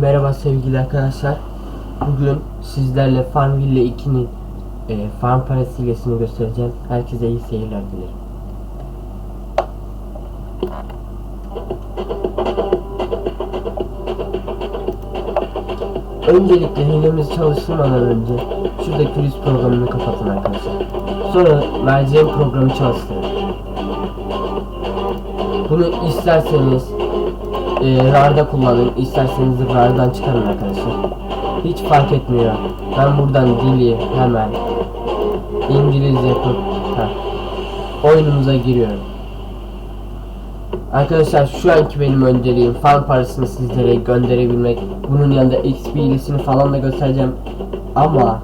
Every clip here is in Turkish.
Merhaba sevgili arkadaşlar. Bugün sizlerle Farmville 2'nin e, farm parası göstereceğim. Herkese iyi seyirler dilerim. Öncelikle hilemiz çalıştırmadan önce şuradaki kriz programını kapatın arkadaşlar. Sonra vereceğim programı çalıştırın. Bunu isterseniz e, RAR'da kullanın, isterseniz RAR'dan çıkarın arkadaşlar. Hiç fark etmiyor. Ben buradan dili hemen İngilizce yapıp oyunumuza giriyorum. Arkadaşlar şu anki benim önceliğim fan parasını sizlere gönderebilmek. Bunun yanında XP ilesini falan da göstereceğim. Ama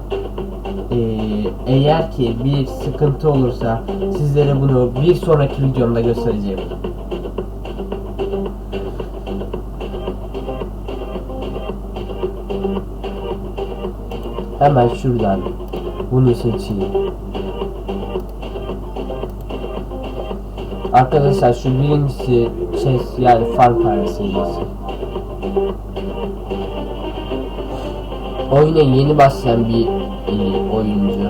eee, eğer ki bir sıkıntı olursa sizlere bunu bir sonraki videomda göstereceğim. Hemen şuradan bunu seçeyim. Arkadaşlar şu birincisi şey yani farm parası hilesi. Oyuna yeni başlayan bir e, oyuncu.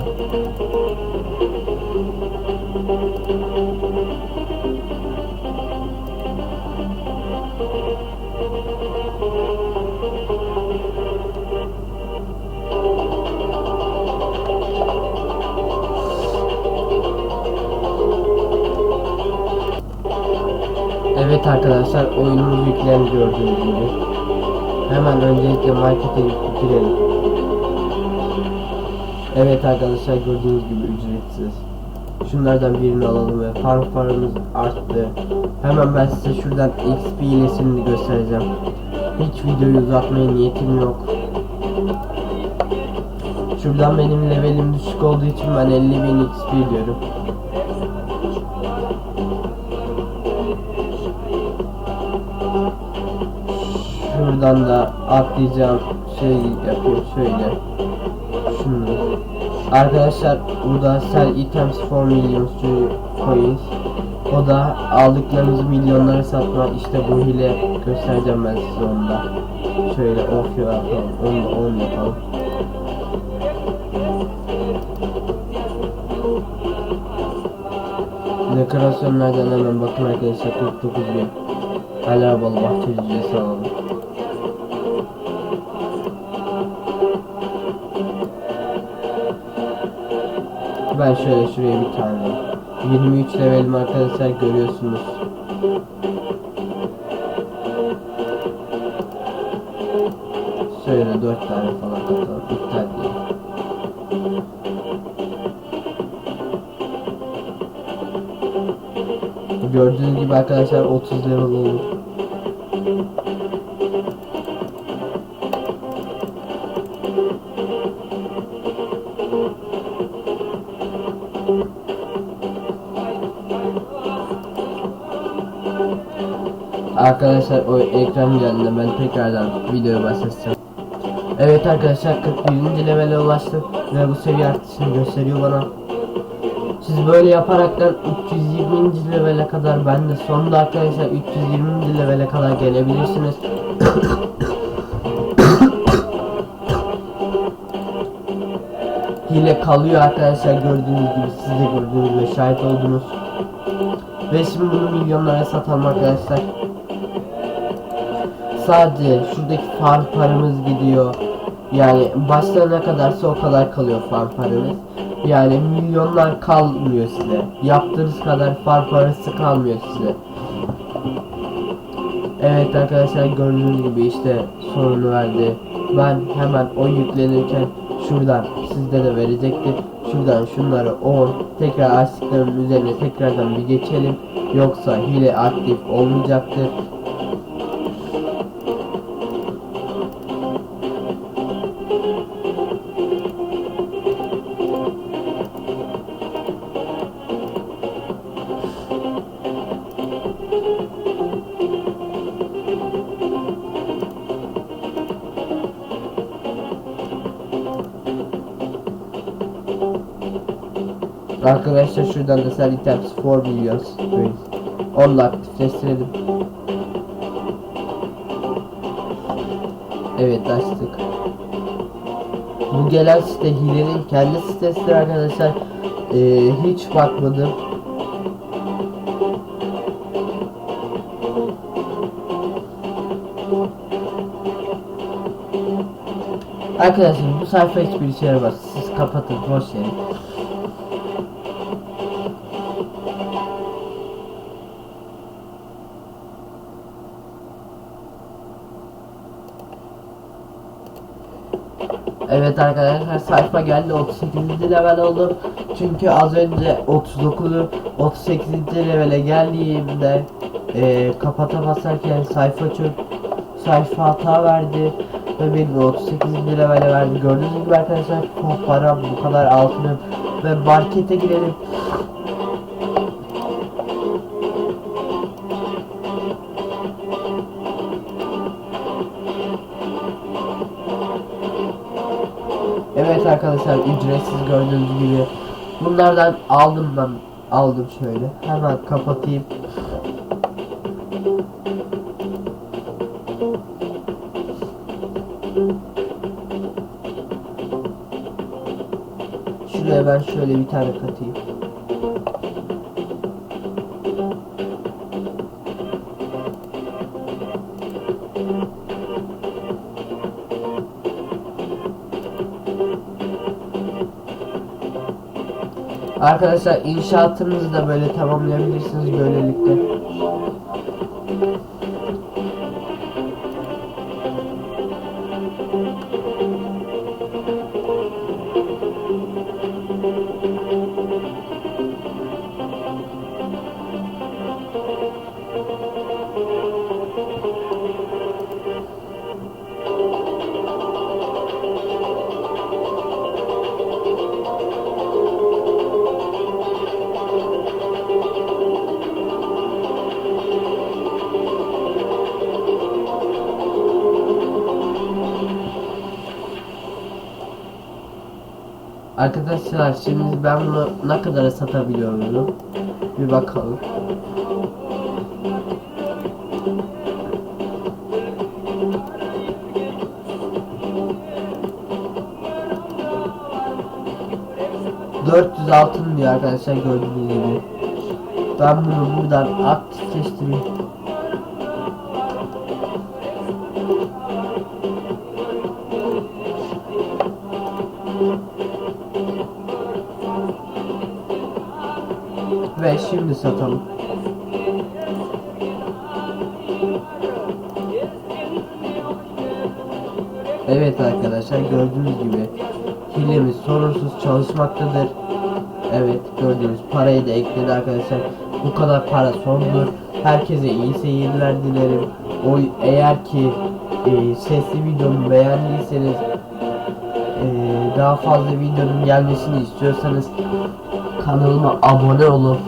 Evet arkadaşlar oyunumuz yüklendi gördüğünüz gibi. Hemen öncelikle markete girelim. Evet arkadaşlar gördüğünüz gibi ücretsiz. Şunlardan birini alalım ve farm farmımız arttı. Hemen ben size şuradan XP ilesini göstereceğim. Hiç videoyu uzatmaya niyetim yok. Şuradan benim levelim düşük olduğu için ben 50.000 XP diyorum. Şuradan da atlayacağım şey yapayım şöyle. Şunu. Arkadaşlar burada sell items for millions coins. O da aldıklarınızı milyonlara satma. İşte bu hile göstereceğim ben size onu da. Şöyle off yapalım. Onu on yapalım. Dekorasyonlardan hemen bakın arkadaşlar 49 bin. Hala bal bahçecisi alalım. Ben şöyle şuraya bir tane 23 levelim arkadaşlar görüyorsunuz. Şöyle 4 tane falan katalım. İptal diye. Gördüğünüz gibi arkadaşlar 30 level olur. Arkadaşlar o ekran geldi ben tekrardan videoya başlatacağım. Evet arkadaşlar 41. level'e ulaştım ve bu seviye artışını gösteriyor bana. Siz böyle yaparaktan 320. levele kadar ben de sonunda arkadaşlar 320. levele kadar gelebilirsiniz. Hile kalıyor arkadaşlar gördüğünüz gibi siz de gördüğünüz ve şahit oldunuz. Ve şimdi bunu milyonlara satalım arkadaşlar. Sadece şuradaki farm paramız gidiyor. Yani başlarına kadarsa o kadar kalıyor farm paranız. Yani milyonlar kalmıyor size. Yaptığınız kadar farm parası kalmıyor size. Evet arkadaşlar gördüğünüz gibi işte sorunu verdi. Ben hemen o yüklenirken şuradan sizde de verecektir. Şuradan şunları 10 tekrar açtıklarımın üzerine tekrardan bir geçelim. Yoksa hile aktif olmayacaktır. Arkadaşlar şuradan da sell items 4 milyon. Onu aktifleştirelim. Evet açtık. Bu gelen site hilenin kendi sitesidir arkadaşlar. Ee, hiç bakmadım. Arkadaşlar bu sayfa hiçbir işe yaramaz. Siz kapatın boş verin. Evet arkadaşlar sayfa geldi 38. level oldu. Çünkü az önce 39'u 38. levele geldiğimde e, kapata basarken sayfa çok sayfa hata verdi ve beni 38. levele verdi. Gördüğünüz gibi arkadaşlar bu param bu kadar altınım ve markete girelim. Arkadaşlar ücretsiz gördüğünüz gibi. Bunlardan aldım ben aldım şöyle. Hemen kapatayım. Şuraya ben şöyle bir tane katayım Arkadaşlar inşaatınızı da böyle tamamlayabilirsiniz böylelikle. Arkadaşlar şimdi ben bunu ne kadara satabiliyorum? Bir bakalım. ...400 altın diyor arkadaşlar gördüğünüz gibi. Ben bunu buradan aktifleştireyim. Ve şimdi satalım. Evet arkadaşlar gördüğünüz gibi hilemiz sorunsuz çalışmaktadır. Evet gördüğünüz parayı da ekledi arkadaşlar. Bu kadar para sondur. Herkese iyi seyirler dilerim. O eğer ki e, sesli videomu beğendiyseniz e, daha fazla videonun gelmesini istiyorsanız kanalıma abone olup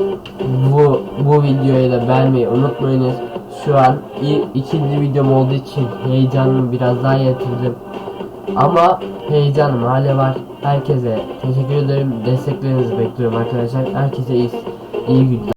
bu bu videoyu da beğenmeyi unutmayınız. Şu an ikinci videom olduğu için heyecanımı biraz daha yatırdım. Ama heyecanım hala var. Herkese teşekkür ederim. Desteklerinizi bekliyorum arkadaşlar. Herkese iyi, iyi günler.